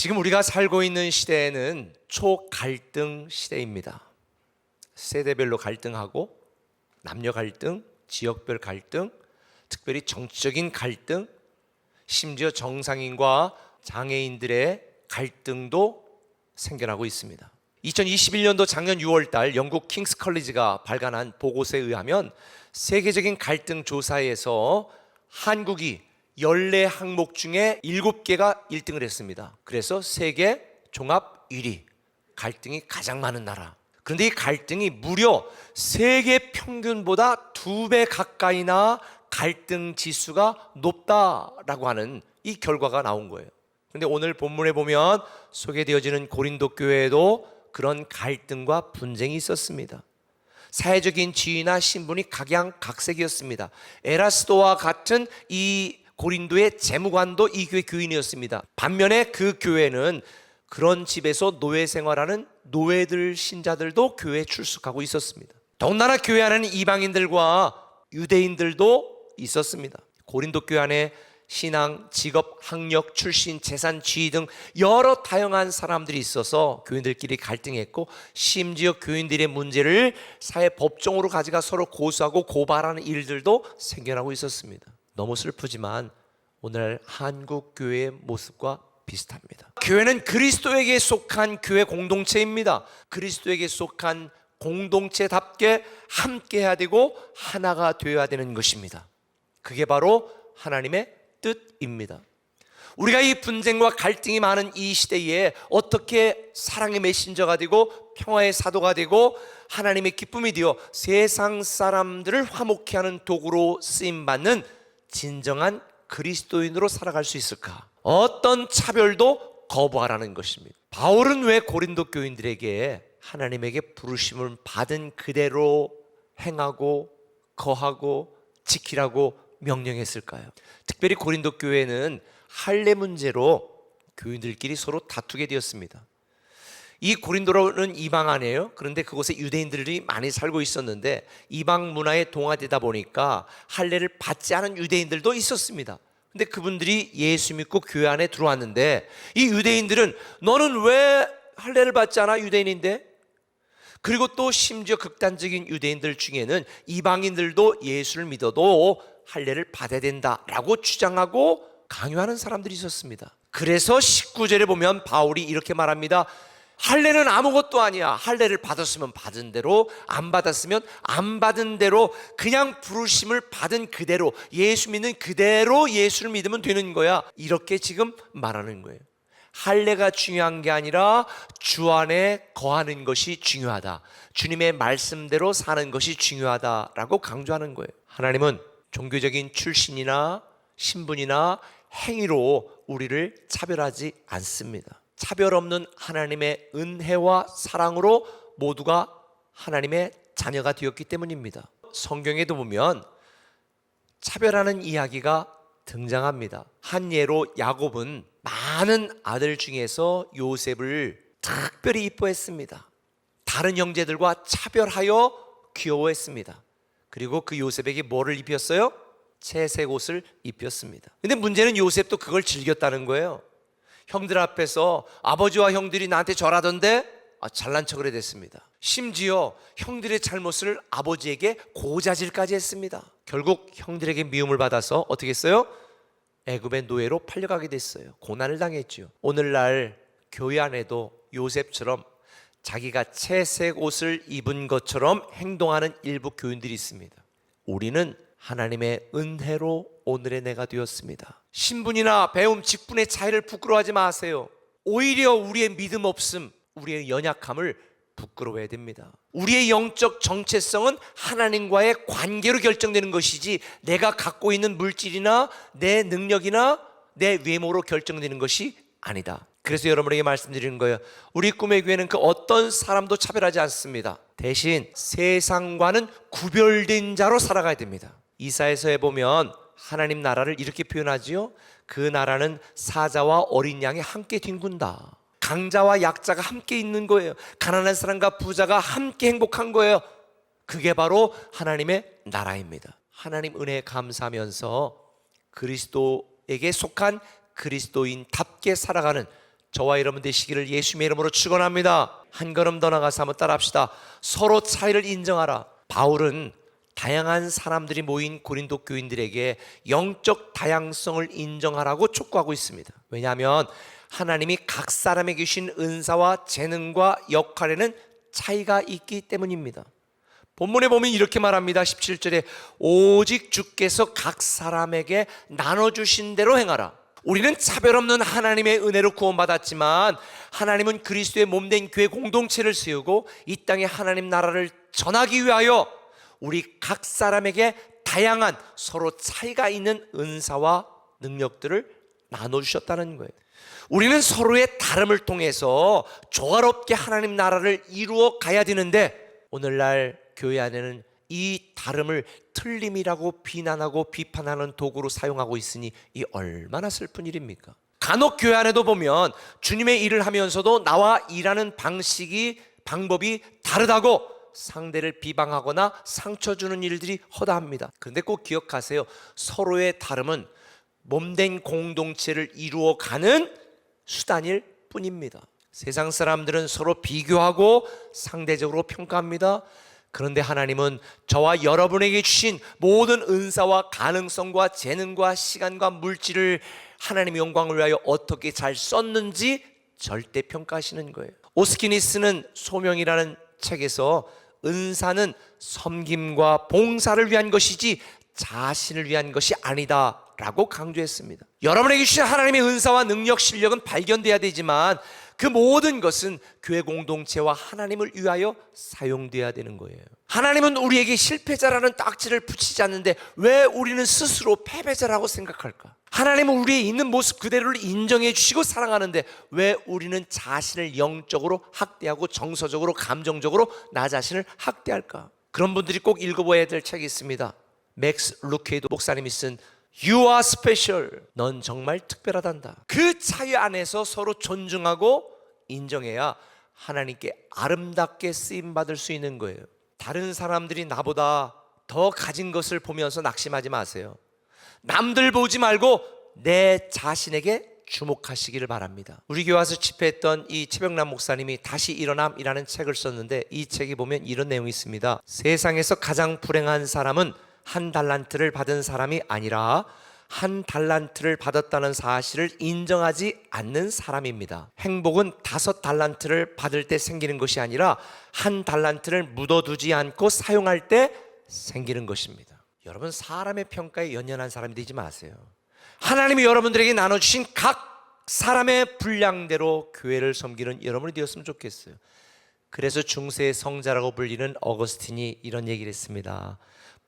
지금 우리가 살고 있는 시대에는 초갈등 시대입니다. 세대별로 갈등하고 남녀 갈등, 지역별 갈등, 특별히 정치적인 갈등, 심지어 정상인과 장애인들의 갈등도 생겨나고 있습니다. 2021년도 작년 6월 달 영국 킹스 컬리지가 발간한 보고서에 의하면 세계적인 갈등 조사에서 한국이 14항목 중에 7개가 1등을 했습니다. 그래서 세계 종합 1위. 갈등이 가장 많은 나라. 그런데 이 갈등이 무려 세계 평균보다 두 배 가까이나 갈등 지수가 높다라고 하는 이 결과가 나온 거예요. 근데 오늘 본문에 보면 소개되어지는 고린도 교회에도 그런 갈등과 분쟁이 있었습니다. 사회적인 지위나 신분이 각양각색이었습니다. 에라스도와 같은 이 고린도의 재무관도 이 교회 교인이었습니다. 반면에 그 교회는 그런 집에서 노예 생활하는 노예들 신자들도 교회에 출석하고 있었습니다. 더군다나 교회 안에는 이방인들과 유대인들도 있었습니다. 고린도 교회 안에 신앙, 직업, 학력, 출신, 재산, 지위 등 여러 다양한 사람들이 있어서 교인들끼리 갈등했고 심지어 교인들의 문제를 사회 법정으로 가져가 서로 고소하고 고발하는 일들도 생겨나고 있었습니다. 너무 슬프지만 오늘 한국 교회의 모습과 비슷합니다. 교회는 그리스도에게 속한 교회 공동체입니다. 그리스도에게 속한 공동체답게 함께 해야 되고 하나가 되어야 되는 것입니다. 그게 바로 하나님의 뜻입니다. 우리가 이 분쟁과 갈등이 많은 이 시대에 어떻게 사랑의 메신저가 되고 평화의 사도가 되고 하나님의 기쁨이 되어 세상 사람들을 화목케 하는 도구로 쓰임 받는 진정한 그리스도인으로 살아갈 수 있을까? 어떤 차별도 거부하라는 것입니다. 바울은 왜 고린도 교인들에게 하나님에게 부르심을 받은 그대로 행하고 거하고 지키라고 명령했을까요? 특별히 고린도 교회는 할례 문제로 교인들끼리 서로 다투게 되었습니다. 이 고린도로는 이방 아니에요. 그런데 그곳에 유대인들이 많이 살고 있었는데 이방 문화에 동화되다 보니까 할례를 받지 않은 유대인들도 있었습니다. 근데 그분들이 예수 믿고 교회 안에 들어왔는데 이 유대인들은 너는 왜 할례를 받지 않아 유대인인데? 그리고 또 심지어 극단적인 유대인들 중에는 이방인들도 예수를 믿어도 할례를 받아야 된다라고 주장하고 강요하는 사람들이 있었습니다. 그래서 19절에 보면 바울이 이렇게 말합니다. 할례는 아무것도 아니야. 할례를 받았으면 받은 대로, 안 받았으면 안 받은 대로, 그냥 부르심을 받은 그대로, 예수 믿는 그대로 예수를 믿으면 되는 거야. 이렇게 지금 말하는 거예요. 할례가 중요한 게 아니라 주 안에 거하는 것이 중요하다. 주님의 말씀대로 사는 것이 중요하다라고 강조하는 거예요. 하나님은 종교적인 출신이나 신분이나 행위로 우리를 차별하지 않습니다. 차별 없는 하나님의 은혜와 사랑으로 모두가 하나님의 자녀가 되었기 때문입니다. 성경에도 보면 차별하는 이야기가 등장합니다. 한 예로 야곱은 많은 아들 중에서 요셉을 특별히 이뻐했습니다. 다른 형제들과 차별하여 귀여워했습니다. 그리고 그 요셉에게 뭐를 입혔어요? 채색 옷을 입혔습니다. 근데 문제는 요셉도 그걸 즐겼다는 거예요. 형들 앞에서 아버지와 형들이 나한테 절하던데 아, 잘난 척을 해 됐습니다. 심지어 형들의 잘못을 아버지에게 고자질까지 했습니다. 결국 형들에게 미움을 받아서 어떻게 했어요? 애굽의 노예로 팔려가게 됐어요. 고난을 당했죠. 오늘날 교회 안에도 요셉처럼 자기가 채색 옷을 입은 것처럼 행동하는 일부 교인들이 있습니다. 우리는 하나님의 은혜로 오늘의 내가 되었습니다. 신분이나 배움, 직분의 차이를 부끄러워하지 마세요. 오히려 우리의 믿음 없음, 우리의 연약함을 부끄러워해야 됩니다. 우리의 영적 정체성은 하나님과의 관계로 결정되는 것이지 내가 갖고 있는 물질이나 내 능력이나 내 외모로 결정되는 것이 아니다. 그래서 여러분에게 말씀드리는 거예요. 우리 꿈의 교회는 그 어떤 사람도 차별하지 않습니다. 대신 세상과는 구별된 자로 살아가야 됩니다. 이사에서에 보면 하나님 나라를 이렇게 표현하지요. 그 나라는 사자와 어린 양이 함께 뒹군다. 강자와 약자가 함께 있는 거예요. 가난한 사람과 부자가 함께 행복한 거예요. 그게 바로 하나님의 나라입니다. 하나님 은혜에 감사하면서 그리스도에게 속한 그리스도인답게 살아가는 저와 여러분 되시기를 예수님의 이름으로 축원합니다. 한 걸음 더 나가서 한번 따라합시다. 서로 차이를 인정하라. 바울은 다양한 사람들이 모인 고린도 교인들에게 영적 다양성을 인정하라고 촉구하고 있습니다. 왜냐하면 하나님이 각 사람에게 주신 은사와 재능과 역할에는 차이가 있기 때문입니다. 본문에 보면 이렇게 말합니다. 17절에 오직 주께서 각 사람에게 나눠 주신 대로 행하라. 우리는 차별 없는 하나님의 은혜로 구원받았지만 하나님은 그리스도의 몸된 교회 공동체를 세우고 이 땅에 하나님 나라를 전하기 위하여 우리 각 사람에게 다양한 서로 차이가 있는 은사와 능력들을 나눠 주셨다는 거예요. 우리는 서로의 다름을 통해서 조화롭게 하나님 나라를 이루어 가야 되는데 오늘날 교회 안에는 이 다름을 틀림이라고 비난하고 비판하는 도구로 사용하고 있으니 이 얼마나 슬픈 일입니까? 간혹 교회 안에도 보면 주님의 일을 하면서도 나와 일하는 방식이 방법이 다르다고 상대를 비방하거나 상처 주는 일들이 허다합니다. 그런데 꼭 기억하세요. 서로의 다름은 몸된 공동체를 이루어 가는 수단일 뿐입니다. 세상 사람들은 서로 비교하고 상대적으로 평가합니다. 그런데 하나님은 저와 여러분에게 주신 모든 은사와 가능성과 재능과 시간과 물질을 하나님의 영광을 위하여 어떻게 잘 썼는지 절대 평가하시는 거예요. 오스키니스는 소명이라는 책에서 은사는 섬김과 봉사를 위한 것이지 자신을 위한 것이 아니다 라고 강조했습니다. 여러분에게 주신 하나님의 은사와 능력, 실력은 발견돼야 되지만 그 모든 것은 교회 공동체와 하나님을 위하여 사용돼야 되는 거예요. 하나님은 우리에게 실패자라는 딱지를 붙이지 않는데 왜 우리는 스스로 패배자라고 생각할까? 하나님은 우리의 있는 모습 그대로를 인정해 주시고 사랑하는데 왜 우리는 자신을 영적으로 학대하고 정서적으로 감정적으로 나 자신을 학대할까? 그런 분들이 꼭 읽어봐야 될 책이 있습니다. 맥스 루케이도 목사님이 쓴 You are special. 넌 정말 특별하단다. 그 차이 안에서 서로 존중하고 인정해야 하나님께 아름답게 쓰임 받을 수 있는 거예요. 다른 사람들이 나보다 더 가진 것을 보면서 낙심하지 마세요. 남들 보지 말고 내 자신에게 주목하시기를 바랍니다. 우리 교회 와서 집회했던 이 최병남 목사님이 다시 일어남이라는 책을 썼는데 이 책에 보면 이런 내용이 있습니다. 세상에서 가장 불행한 사람은 한 달란트를 받은 사람이 아니라 한 달란트를 받았다는 사실을 인정하지 않는 사람입니다. 행복은 다섯 달란트를 받을 때 생기는 것이 아니라 한 달란트를 묻어두지 않고 사용할 때 생기는 것입니다. 여러분 사람의 평가에 연연한 사람이 되지 마세요. 하나님이 여러분들에게 나눠주신 각 사람의 분량대로 교회를 섬기는 여러분이 되었으면 좋겠어요. 그래서 중세의 성자라고 불리는 어거스틴이 이런 얘기를 했습니다.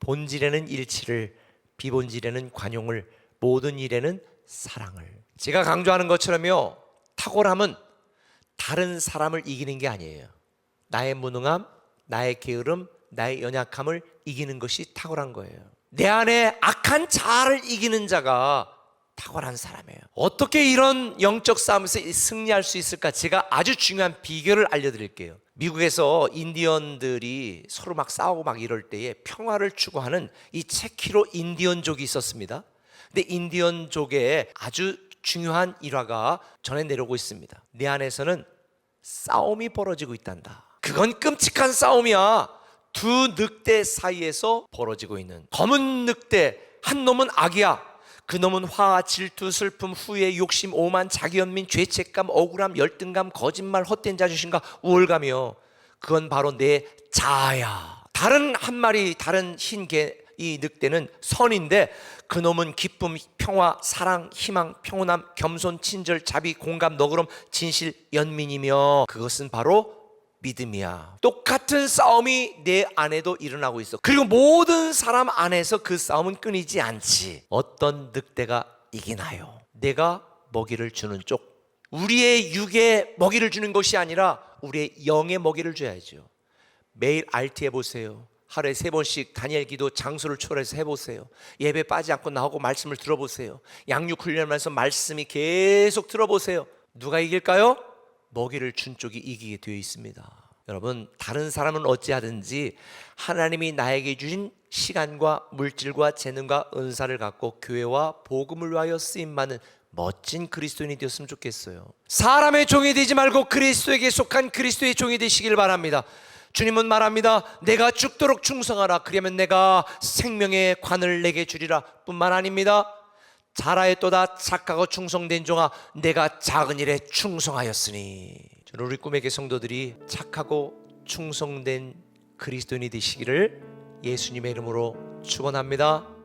본질에는 일치를, 비본질에는 관용을, 모든 일에는 사랑을. 제가 강조하는 것처럼요, 탁월함은 다른 사람을 이기는 게 아니에요. 나의 무능함, 나의 게으름, 나의 연약함을 이기는 것이 탁월한 거예요. 내 안에 악한 자아를 이기는 자가 탁월한 사람이에요. 어떻게 이런 영적 싸움에서 승리할 수 있을까? 제가 아주 중요한 비결을 알려드릴게요. 미국에서 인디언들이 서로 막 싸우고 막 이럴 때에 평화를 추구하는 이 체키로 인디언족이 있었습니다. 근데 인디언족의 아주 중요한 일화가 전해 내려오고 있습니다. 내 안에서는 싸움이 벌어지고 있단다. 그건 끔찍한 싸움이야. 두 늑대 사이에서 벌어지고 있는 검은 늑대 한 놈은 악이야. 그 놈은 화, 질투, 슬픔, 후회, 욕심, 오만, 자기연민, 죄책감, 억울함, 열등감, 거짓말, 헛된 자존심과 우월감이요. 그건 바로 내 자아야. 다른 한 마리 다른 흰 개 이 늑대는 선인데 그 놈은 기쁨, 평화, 사랑, 희망, 평온함, 겸손, 친절, 자비, 공감, 너그럼, 진실, 연민이며 그것은 바로 믿음이야. 똑같은 싸움이 내 안에도 일어나고 있어. 그리고 모든 사람 안에서 그 싸움은 끊이지 않지. 어떤 늑대가 이기나요? 내가 먹이를 주는 쪽. 우리의 육에 먹이를 주는 것이 아니라 우리의 영에 먹이를 줘야죠. 매일 RT 해보세요. 하루에 세 번씩 다니엘 기도 장소를 초월해서 해보세요. 예배 빠지 않고 나오고 말씀을 들어보세요. 양육 훈련하면서 말씀이 계속 들어보세요. 누가 이길까요? 먹이를 준 쪽이 이기게 되어 있습니다. 여러분, 다른 사람은 어찌하든지 하나님이 나에게 주신 시간과 물질과 재능과 은사를 갖고 교회와 복음을 위하여 쓰임 받는 멋진 그리스도인이 되었으면 좋겠어요. 사람의 종이 되지 말고 그리스도에게 속한 그리스도의 종이 되시길 바랍니다. 주님은 말합니다. 내가 죽도록 충성하라. 그러면 내가 생명의 관을 내게 주리라. 뿐만 아닙니다. 자라했도다 착하고 충성된 종아 내가 작은 일에 충성하였으니 저는 우리 꿈의 성도들이 착하고 충성된 그리스도인이 되시기를 예수님의 이름으로 축원합니다.